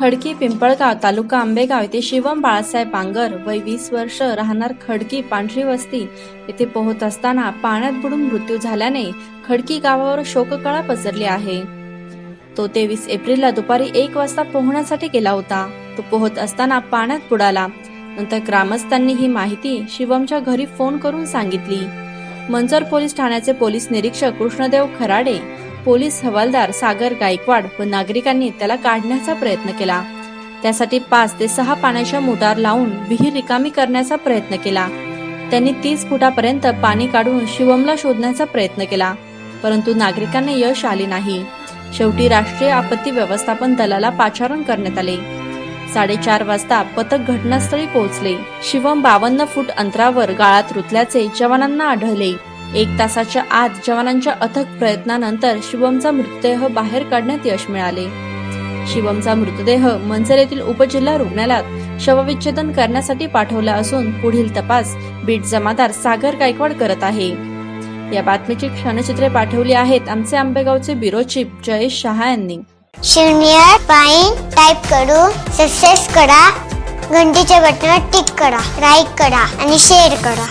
खडकी पिंपळगाव तालुका आंबेगाव येथे शिवम बाळासाहेब बांगर वय वीस वर्ष राहणार खडकी पांढरी वस्ती. येथे पोहत असताना पाण्यात बुडून मृत्यू झाल्याने खडकी गावावर शोककळा पसरली आहे. तो तेवीस एप्रिलला दुपारी एक वाजता पोहण्यासाठी गेला होता. तो पोहत असताना पाण्यात बुडाला. नंतर ग्रामस्थांनी ही माहिती शिवमच्या घरी फोन करून सांगितली. मंजर पोलीस ठाण्याचे पोलीस निरीक्षक कृष्णदेव खराडे पोलीस हवालदार सागर गायकवाड व नागरिकांनी त्याला काढण्याचा प्रयत्न केला. त्यासाठी पाच ते सहा पाण्याच्या मोटार लावून विहीर रिकामी करण्याचा प्रयत्न केला. त्यांनी तीस फुटापर्यंत पाणी काढून शिवमला शोधण्याचा प्रयत्न केला परंतु नागरिकांना यश आले नाही. शेवटी राष्ट्रीय आपत्ती व्यवस्थापन दलाला पाचारण करण्यात आले. साडेचार वाजता पथक घटनास्थळी पोहोचले. शिवम बावन्न फूट अंतरावर गाळात रुतल्याचे जवानांना आढळले. एक तासाच्या आत जवानांच्या अथक प्रयत्नानंतर शिवमचा मृतदेह बाहेर काढण्यात यश मिळाले. शिवमचा मृतदेह मंजर येथील उपजिल्हा रुग्णालयात शवविच्छेदन करण्यासाठी पाठवला असून पुढील तपास बीट जमादार सागर गायकवाड करत आहे. या बातमीची क्षणचित्रे पाठवली आहेत आमचे आंबेगावचे ब्युरो चीफ जयेश शहा यांनी. शून्य पाईन टाईप करून सक्सेस करा घंटीच्या बटनावर टिक करा लाईक करा आणि शेअर करा.